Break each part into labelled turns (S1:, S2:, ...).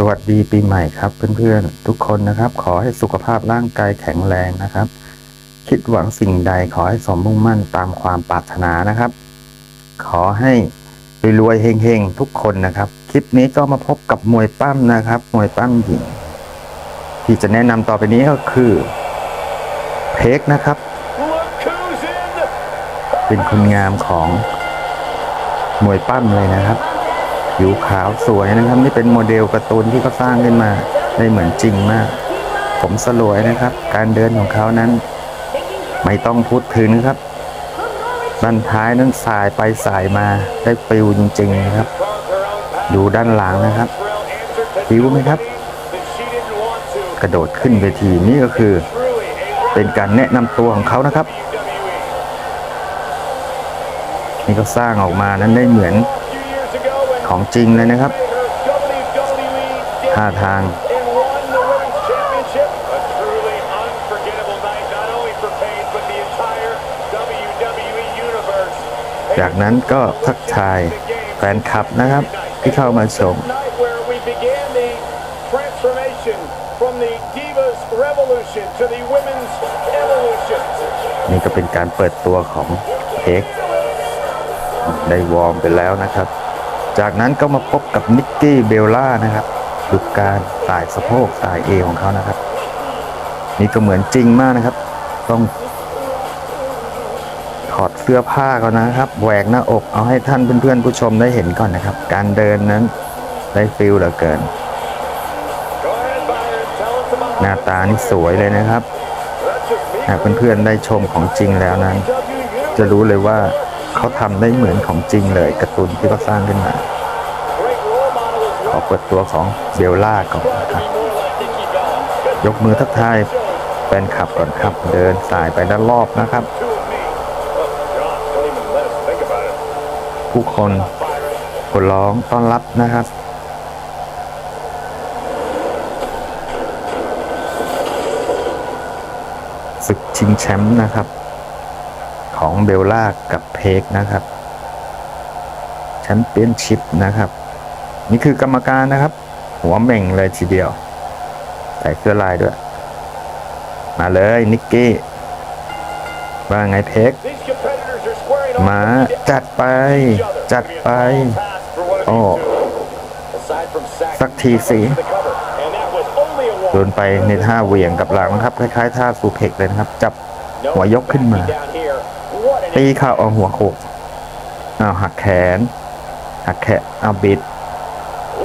S1: สวัสดีปีใหม่ครับเพื่อนๆ ทุกคนนะครับ ขอให้สุขภาพร่างกายแข็งแรงนะครับ คิดหวังสิ่งใดขอให้สมมุ่งมั่นตามความปรารถนานะครับ ขอให้รวยๆเฮงๆทุกคนนะครับ คลิปนี้ก็มาพบกับมวยปั้มนะครับ มวยปั้มหญิง ที่จะแนะนำต่อไปนี้ก็คือเพกนะครับ เป็นคุณงามของมวยปั้มเลยนะครับ ผิวขาวสวยนะครับ นี่เป็นโมเดลการ์ตูนที่เขาสร้างขึ้นมาได้เหมือนจริงมาก ผมสลวยนะครับ การเดินของเขานั้น ไม่ต้องพูดถึงครับด้านท้ายนั้นสายไปสายมาได้ฟิลจริงๆนะครับ ดูด้านหลังนะครับหิวไหมครับ กระโดดขึ้นเวทีนี่ก็คือ เป็นการแนะนำตัวของเขานะครับ นี่ก็สร้างออกมานั้นได้เหมือน ของจริงเลยนะครับท่าทางจากนั้นก็ทักทายแฟนคลับนะครับ ที่เข้ามาชม นี่ก็เป็นการเปิดตัวของเอ็กได้วอร์มไปแล้วนะครับ จากนั้นก็มาพบกับนิกกี้เบลล่านะครับดูการสายสะโพกสายเอของเขานะครับ นี่ก็เหมือนจริงมากนะครับ ต้องถอดเสื้อผ้าก่อนนะครับแหวกหน้าอกเอาให้ท่านเพื่อนๆผู้ชมได้เห็นก่อนนะครับ การเดินนั้นได้ฟิลเหลือเกิน หน้าตานี่สวยเลยนะครับหากเพื่อนๆได้ชมของจริงแล้วนั้น จะรู้เลยว่า เขาทำได้เหมือนของจริงเลยการ์ตูนที่เขาสร้างขึ้นมา ขอเปิดตัวของเบลล่าก่อนนะครับ ยกมือทักทายแฟนคลับก่อนครับ เดินสายไปด้านรอบนะครับ ผู้คน
S2: Byron.
S1: คนร้องต้อนรับนะครับศึกชิงแชมป์นะครับ ของเบลล่ากับเพกนะครับแชมเปี้ยนชิพนะครับ นี่คือกรรมการนะครับ หัวเม่งเลยทีเดียว ใส่เสื้อลายด้วย มาเลยนิกกี้ว่าไงเพกมาจัดไป จัดไป โอ้สักทีสิโดนไปในท่าเหวี่ยงกับหลังนะครับ คล้ายๆ ท่าสูเพกเลยนะครับ จับหัวยกขึ้นมา ตีเข่าเอาหัวโขกอ้าหักแขน หักแขนเอาบิด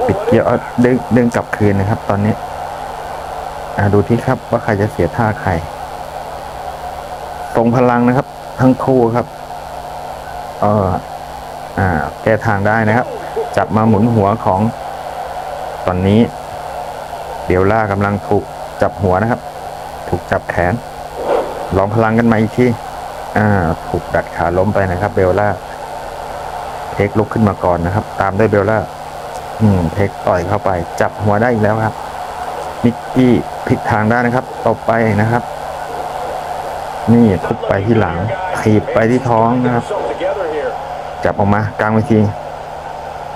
S1: บิดเกียวเอาดึงดึงกลับคืนนะครับ ตอนนี้อาดูที่ครับว่าใครจะเสียท่าใครตรงพลังนะครับ ทั้งคู่ครับเอออ่า แก้ทางได้นะครับ จับมาหมุนหัวของ ตอนนี้เบลล่ากำลังถูกจับหัวนะครับ ถูกจับแขน ลองพลังกันมาอีกที อ่าถูกดัดขาล้มไปนะครับ เบลล่าเทคลุกขึ้นมาก่อนนะครับ ตามด้วยเบลล่าอืมเทคต่อยเข้าไป จับหัวได้อีกแล้วครับนิกกี้พลิกทางได้นะครับต่อไปนะครับ นี่ทุบไปที่หลังถีบไปที่ท้องนะครับ จับออกมากลางเวที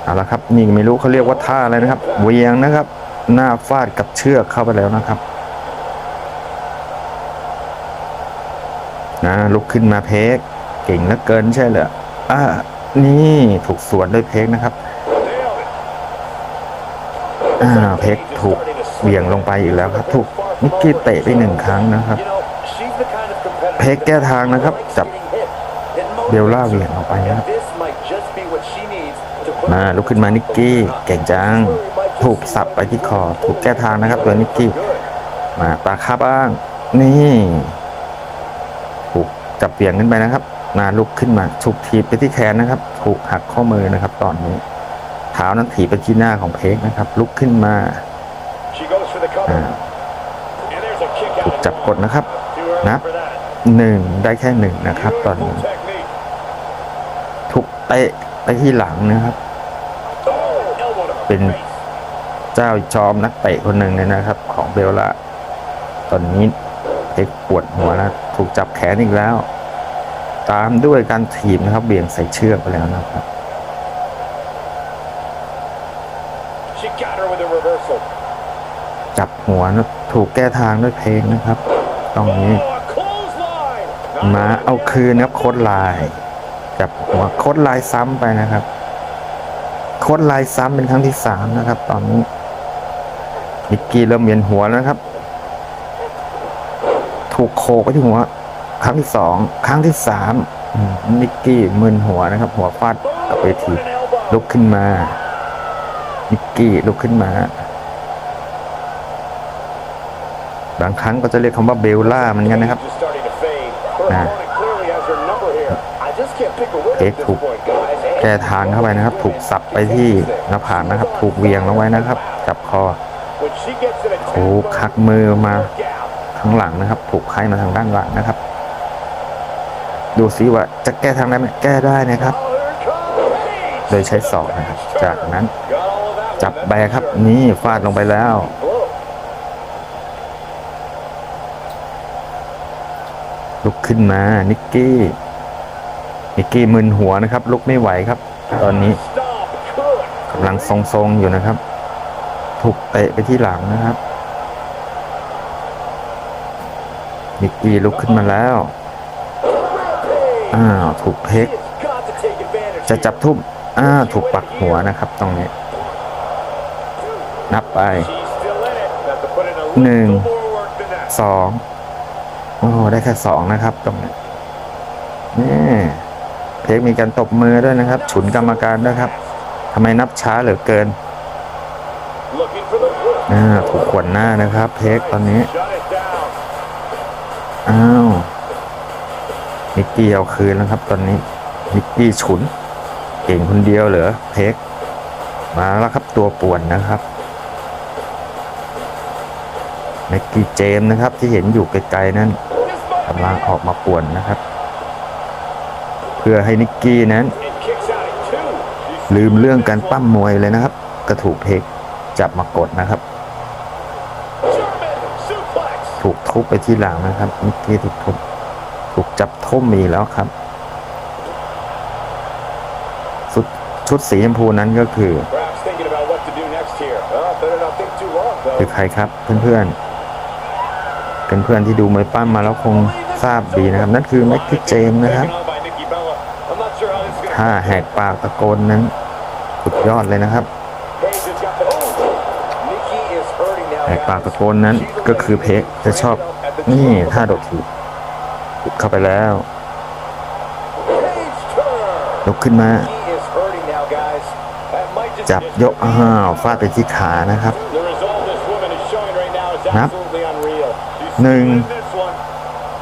S1: เอาละครับ นี่ไม่รู้เขาเรียกว่าท่าอะไรนะครับเวียงนะครับ หน้าฟาดกับเชือกเข้าไปแล้วนะครับ นะลุกขึ้นมาเพกเก่งเหลือเกินใช่เหรออ่านี่ถูกสวนด้วยเพกนะครับอ่าเพกถูกเวียงลงไปอีกแล้วครับ ถูกนิกกี้เตะไปหนึ่งครั้งนะครับ เพกแก้ทางนะครับ จับเบลล่าเหวียงออกไปนะครับมาลุกขึ้นมานิกกี้เก่งจัง ถูกสับไปที่คอ ถูกแก้ทางนะครับตัวนิกกี้มาตาคาบ้าง นี่ จับเปลี่ยนขึ้นไปนะครับมาลุกขึ้นมาถูกถีบไปที่แขนนะครับ ถูกหักข้อมือนะครับ ตอนนี้เท้านั้นถีบไปที่หน้าของเพกนะครับ ลุกขึ้นมา
S2: She goes for the cover.
S1: อ่า
S2: And there's a kick
S1: ถูก
S2: out.
S1: จับกดนะครับ
S2: Too early
S1: นับ
S2: for that.
S1: หนึ่งได้แค่หนึ่งนะครับ ตอนนี้
S2: Beautiful technique.
S1: ถูกเตะไปที่หลังนะครับ
S2: Oh, elbow to the
S1: เป็น
S2: face.
S1: เจ้าจอมนักเตะคนหนึ่งเลยนะครับ ของเบลล่าตอนนี้ เพกปวดหัวนะถูกจับแขนอีกแล้ว ตามด้วยการถีบนะครับ เบี่ยงใส่เชือกไปแล้วนะครับ
S2: She She got her with a reversal.
S1: จับหัวนะถูกแก้ทางด้วยเพลงนะครับตรงนี้
S2: Oh, a clothesline.
S1: มาเอาคืนนะครับโค้ดลาย จับหัวโค้ดลายซ้ำไปนะครับโค้ดลายซ้ำเป็นครั้งที่สามนะครับ ตอนนี้นิกกี้เริ่มเวียนหัวแล้วนะครับ ถูกโขกไปที่หัว ครั้งที่สองครั้งที่สามอืมนิกกี้มึนหัวนะครับ หัวฟาดกับเวที
S2: An elbow.
S1: ลุกขึ้นมา นิกกี้ลุกขึ้นมา บางครั้งก็จะเรียกคำว่าเบลล่าเหมือนกันนะครับ
S2: Just starting to fade. Her
S1: Nah.
S2: opponent clearly has her number here. I just can't pick a winner at
S1: Kết
S2: this
S1: thúc.
S2: point, guys.
S1: แก้ทางเข้าไปนะครับ ถูกสับไปที่หน้าผากนะครับ ถูกเวียงลงไว้นะครับ จับคอ
S2: When she gets in a
S1: ถูก
S2: tempo,
S1: คักมือมา
S2: look out.
S1: ข้างหลังนะครับถูกไขมาทางด้านหลังนะครับ ดูซิว่าจะแก้ทางได้ไหมแก้ได้นะครับ โดยใช้ศอกนะครับ จากนั้นจับแบครับ นี่ฟาดลงไปแล้วลุกขึ้นมานิกกี้นิกกี้มึนหัวนะครับ ลุกไม่ไหวครับ ตอนนี้กำลังทรงๆอยู่นะครับ ถูกเตะไปที่หลังนะครับ นิกกี้ลุกขึ้นมาแล้ว อ้าว ถูกเพกจะจับทุ่มอ้าวถูกปักหัวนะครับตรงนี้ นับไป
S2: She's still in it. Have to put in a
S1: Nương.
S2: little more work than that.
S1: สองโอ้ได้แค่สองนะครับตรงนี้นี่เพกมีการตบมือด้วยนะครับ ฉุนกรรมการด้วยครับทำไมนับช้าเหลือเกินอ่าถูกขวนหน้านะครับเพกตอนนี้ อ้าวนิกกี้เอาคืนแล้วครับ ตอนนี้นิกกี้ฉุน เก่งคนเดียวเหรอเพกมาแล้วครับตัวป่วนนะครับนิกกี้เจมส์นะครับ ที่เห็นอยู่ไกลๆนั้นกำลังออกมาป่วนนะครับ เพื่อให้นิกกี้นั้น ลืมเรื่องการปั้มมวยเลยนะครับ กระถูกเพกจับมากดนะครับ ถูกทุบไปที่หลังนะครับนิกกี้ถูกทุบถูกจับทุ่มอีกแล้วครับชุดชุดสีชมพูนั้นก็คือ
S2: Perhaps thinking about what to do next here. Oh, better not think too long, though.
S1: คือใครครับเพื่อนๆเพื่อนๆที่ดูมวยปั้มมาแล้วคงทราบดีนะครับ นั่นคือแม็กกี้เจมส์นะครับ
S2: Taken on by Nikki Bella. I'm not sure how this is gonna
S1: ถ้าแหกปากตะโกนนั้นสุดยอดเลยนะครับ แหกปากตะโกนนั้นก็คือเพกจะชอบนี่ท่าโดดถีบเข้าไปแล้วยกขึ้นมา จับยกอ้าวฟาดไปที่ขานะครับ นับหนึ่ง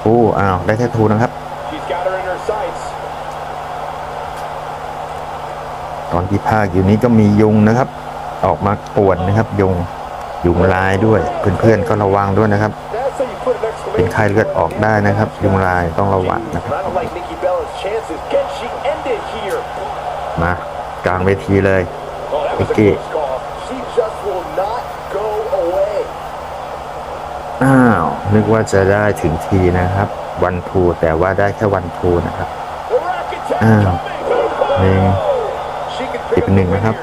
S1: โอ้อ้าวได้แค่ทูนะครับ ตอนที่ภาคอยู่นี้ก็มียุงนะครับ ออกมาป่วนนะครับยุง ยุงลายด้วย เพื่อนๆก็ระวังด้วยนะครับ เป็นไข้เลือดออกได้นะครับ ยุงลายต้องระวังนะครับมากลางเวทีเลย
S2: นิกกี้
S1: อ้าว นึกว่าจะได้ถึงทีนะครับ วันทูแต่ว่าได้แค่วันทูนะครับ
S2: อ้าว
S1: หนึ่งอีกหนึ่งนะครับ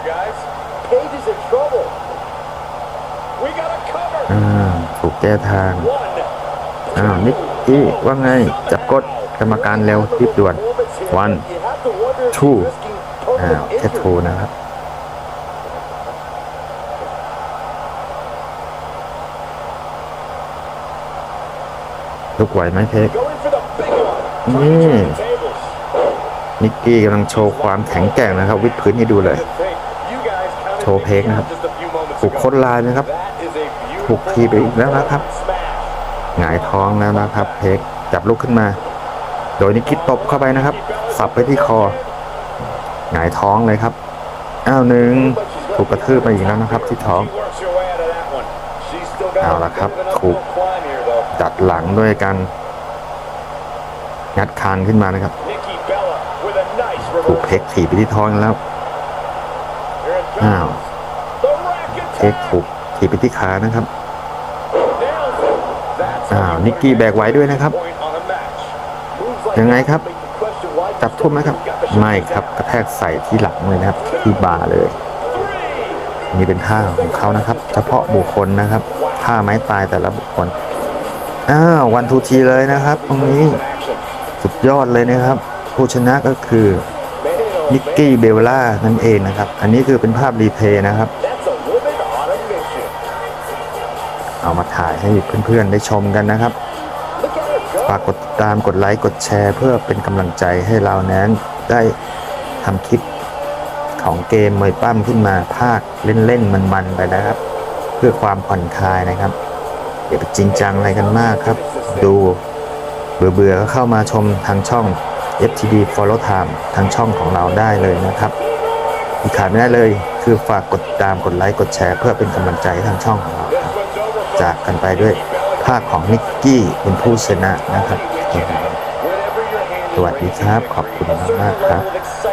S1: ถูกแก้ทาง อ้าวนิกกี้ว่าไง จับกดกรรมการเร็วรีบด่วนวั
S2: นทู
S1: อ้าวแค่ทูนะครับลุกไหวไหมเทก
S2: นี่
S1: นิกกี้กำลังโชว์ความแข็งแกร่งนะครับ วิดพื้นให้ดูเลย โชว์เพกนะครับถูกคนลายนะครับ ถูกทีไปอีกแล้วนะครับหงายท้องแล้วนะครับ เพกจับลุกขึ้นมา โดยนิกกี้ตบเข้าไปนะครับ สับไปที่คอหงายท้องเลยครับอ้าวหนึ่งถูกกระทืบไปอีกแล้วนะครับ ที่ท้องเอาละครับ ถูก
S2: uphill climb here, though.
S1: ดัดหลังด้วยกันงัดคานขึ้นมานะครับ ถูกเพกถีบไปที่ท้องแล้ว
S2: Here it
S1: Ow.
S2: comes. The racket
S1: เพกถูก ถีบไปที่ขานะครับอ้าวนิกกี้แบกไว้ด้วยนะครับยังไงครับ จับทุ่มไหมครับ ไม่ครับกระแทกใส่ที่หลังเลยนะครับ ที่บ่าเลย
S2: Three.
S1: นี่เป็นท่าของเขานะครับ เฉพาะบุคคลนะครับท่าไม้ตายแต่ละบุคคลอ้าววันทูทีเลยนะครับ ตรงนี้สุดยอดเลยนะครับ ผู้ชนะก็คือนิกกี้เบลล่านั่นเองนะครับ อันนี้คือเป็นภาพรีเพลย์นะครับ เอามาถ่ายให้เพื่อนๆได้ชมกันนะครับฝากกดติดตามกดไลค์กดแชร์เพื่อเป็นกำลังใจให้เรานั้นได้ทำคลิปของเกมมวยปั้มขึ้นมาภาคเล่นๆมันๆไปนะครับ เพื่อความผ่อนคลายนะครับอย่าไปจริงจังอะไรกันมากครับ ดูเบื่อๆก็เข้ามาชมทางช่อง FTD Follow Time ทางช่องของเราได้เลยนะครับอีกขาดไม่ได้เลย คือฝากกดติดตามกดไลค์กดแชร์ เพื่อเป็นกำลังใจทางช่องของเราครับ จากกันไปด้วยภาคของนิกกี้เป็นผู้ชนะนะครับ
S2: Whenever your hand
S1: สวัสดีครับ ขอบคุณมากๆครับ
S2: excitement